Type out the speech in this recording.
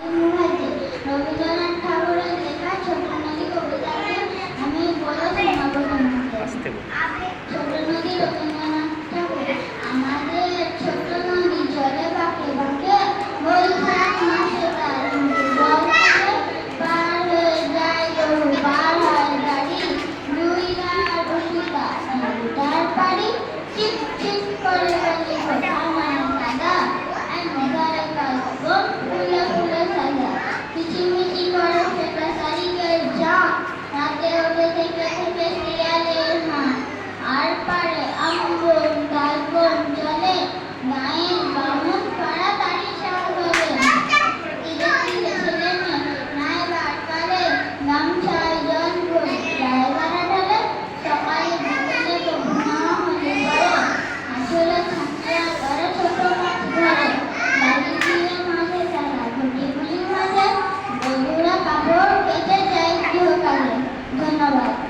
রবীন্দ্রনাথ ঠাকুরের লেখা ছোট নদী কবিতাকে আমি বড় ছোট নদী রবীন্দ্রনাথ ঠাকুর আমাদের ছোট নদী জলে বাঁকে বাঁকে বৈশাখ মাসে তার পার হয়ে যায় গাড়ি দুই আর তার পাড়ি করে ধন্যবাদ।